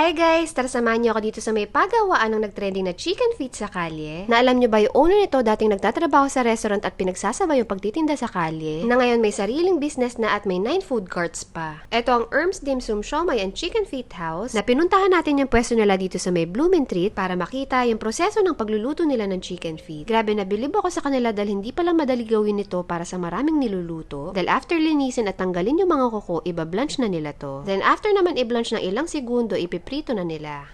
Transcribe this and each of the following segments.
Hi guys! Tara samahan niyo ako dito sa may pagawaan ng nagtrending na chicken feet sa kalye. Na alam niyo ba yung owner nito dating nagtatrabaho sa restaurant at pinagsasabay yung pagtitinda sa kalye. Na ngayon may sariling business na at may 9 food carts pa. Ito ang Erms Dim Sum Siomay and Chicken Feet House na pinuntahan natin yung pwesto nila dito sa may Blooming Treat para makita yung proseso ng pagluluto nila ng chicken feet. Grabe na bilib ako sa kanila dahil hindi pala madali gawin ito para sa maraming niluluto. Dahil after linisin at tanggalin yung mga kuko, iba-blanch na nila to. Then after naman i-blanch ng ilang segundo, ipiprito na nila.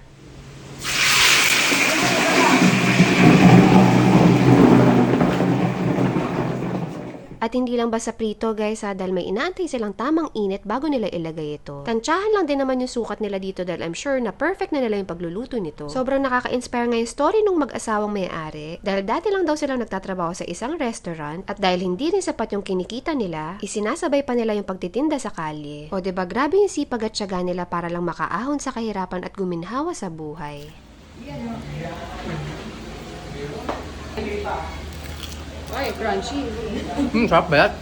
At hindi lang basta prito guys ha, dahil may inaantay silang tamang init bago nila ilagay ito. Tansyahan lang din naman yung sukat nila dito dahil I'm sure na perfect na nila yung pagluluto nito. Sobrang nakaka-inspire nga yung story nung mag-asawang may-ari dahil dati lang daw silang nagtatrabaho sa isang restaurant at dahil hindi rin sapat yung kinikita nila, isinasabay pa nila yung pagtitinda sa kalye. O ba grabe yung sipag at tiyaga nila para lang makaahon sa kahirapan at guminhawa sa buhay. Ay, crunchy. Hmm, sarap ba yan?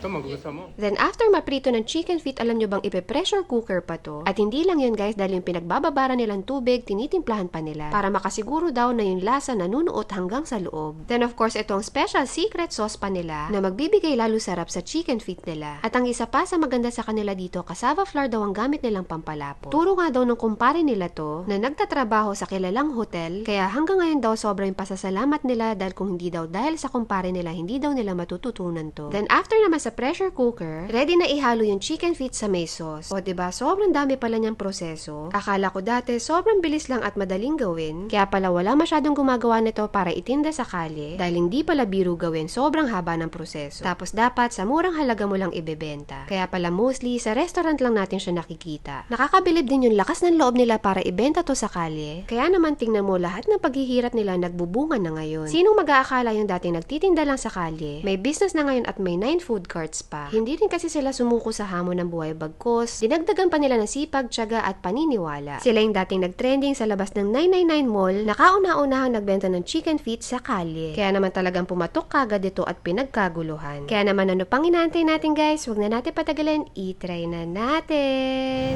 Ito, magugusto mo. Then after maprito ng chicken feet, alam nyo bang ipe-pressure cooker pa to? At hindi lang yun guys, dahil yung pinagbababara nilang tubig, tinitimplahan pa nila. Para makasiguro daw na yung lasa nanunuot hanggang sa loob. Then of course, ito ang special secret sauce pa nila na magbibigay lalo sarap sa chicken feet nila. At ang isa pa sa maganda sa kanila dito, cassava flour daw ang gamit nilang pampalapot. Turo nga daw ng kumpare nila to na nagtatrabaho sa kilalang hotel, kaya hanggang ngayon daw sobrang pasasalamat nila dahil kung hindi daw dahil sa kumpare nila, hindi daw nila matututunan to. Then after naman sa pressure cooker, ready na ihalo yung chicken feet sa may sauce. O ba sobrang dami pala niyang proseso. Akala ko dati sobrang bilis lang at madaling gawin, kaya pala wala masyadong gumagawa nito para itinda sa kalye dahil hindi pala biro gawin, sobrang haba ng proseso. Tapos dapat sa murang halaga mo lang ibebenta. Kaya pala mostly sa restaurant lang natin siya nakikita. Nakakabilib din yung lakas ng loob nila para ibenta to sa kalye. Kaya naman tingnan mo lahat ng paghihirap nila nagbubunga na ngayon. Sinong mag-aakala yung dati nagtitinda lang sa kalye, may business na ngayon at may 9 food carts pa. Hindi rin kasi sila sumuko sa hamon ng buhay bagkos, dinagdagan pa nila ng sipag, tiyaga at paniniwala. Sila yung dating nagtrending sa labas ng 999 Mall, nakauna-unahang nagbenta ng chicken feet sa kalye. Kaya naman talagang pumatok kagad ito at pinagkaguluhan. Kaya naman ano pang inaantay natin guys, huwag na natin patagalin, i-try na natin!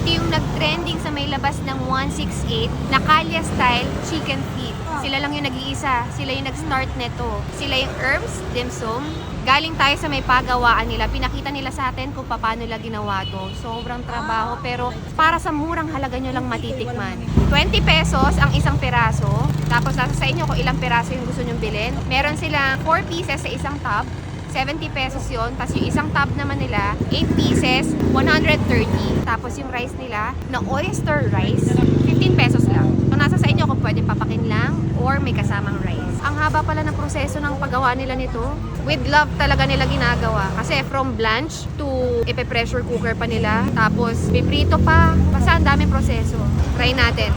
Ito yung nag-trending sa may labas ng 168 na Kalya style chicken feet. Sila lang yung nag-iisa. Sila yung nag-start nito. Sila yung herbs, dim sum. Galing tayo sa may pagawaan nila. Pinakita nila sa atin kung paano nila ginawa to. Sobrang trabaho pero para sa murang halaga nyo lang matitikman. 20 pesos ang isang peraso. Tapos nasa sa inyo kung ilang peraso yung gusto nyong bilhin. Meron silang 4 pieces sa isang tub. 70 pesos yon Tapos yung isang tub naman nila, 8 pieces, 130. Tapos yung rice nila, na oyster rice, 15 pesos lang. So nasa sa inyo kung pwede papakin lang or may kasamang rice. Ang haba pala ng proseso ng paggawa nila nito. With love talaga nila ginagawa. Kasi from blanch to ipe-pressure cooker pa nila. Tapos piprito pa. Basta ang daming proseso. Try natin.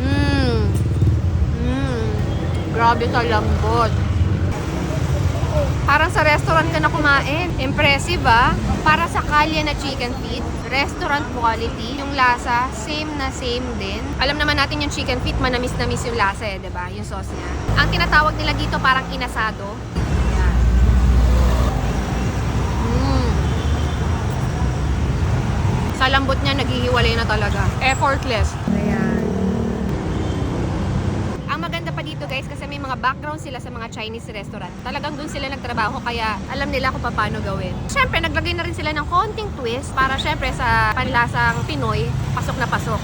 Mmm. Mmm. Grabe sa lambot. Parang sa restaurant ka na kumain. Impressive ah. Para sa kalye na chicken feet, restaurant quality. Yung lasa, same na same din. Alam naman natin yung chicken feet, manamis-namis yung lasa eh, ba? Yung sauce niya. Ang tinatawag nila dito parang inasado. Yan. Mm. Sa lambot niya, naghihiwalay na talaga. Effortless. Ayan. Ang maganda pa dito guys kasi may mga background sila sa mga Chinese restaurant. Talagang doon sila nagtrabaho kaya alam nila kung paano gawin. Siyempre, naglagay na rin sila ng konting twist para syempre sa panlasang Pinoy, pasok na pasok.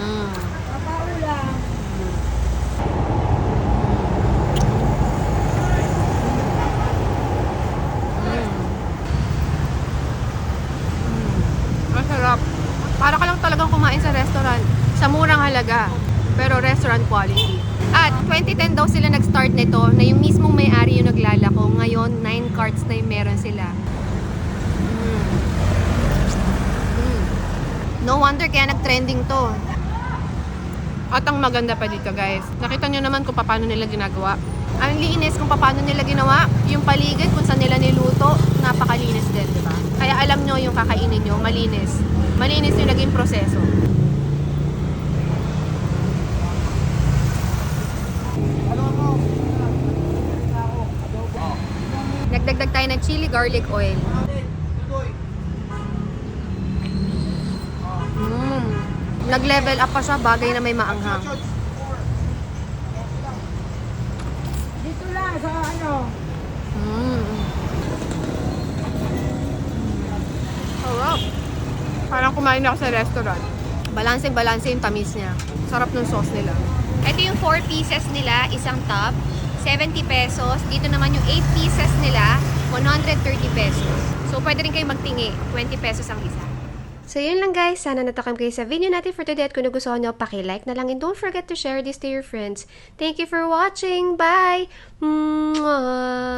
Mm. Mm. Masarap. Para ka lang talagang kumain sa restaurant. Sa murang halaga. Pero restaurant quality. At 2010 daw sila nag-start nito na yung mismong may-ari yung naglalako. Ngayon, 9 carts na yung meron sila. Mm. Mm. No wonder kaya nag-trending to. At ang maganda pa dito guys, nakita nyo naman kung paano nila ginagawa. Ang linis kung paano nila ginawa, yung paligid kung saan nila niluto, napakalinis din, di ba? Kaya alam nyo yung kakainin nyo, malinis. Malinis yung naging proseso. Nagdagdag tayo ng chili garlic oil. Nag-level up pa siya, bagay na may maanghang. Dito lang sa ano. Mm. Sarap. Parang kumain ako sa restaurant. Balanseng-balanse yung tamis niya. Sarap ng sauce nila. Ito yung 4 pieces nila, isang top, 70 pesos. Dito naman yung 8 pieces nila, 130 pesos. So, pwede rin kayo magtingi, 20 pesos ang isa. So yun lang guys, sana natakam kayo sa video natin for today at kung nagustuhan nyo, paki-like na lang and don't forget to share this to your friends. Thank you for watching. Bye! Mwah!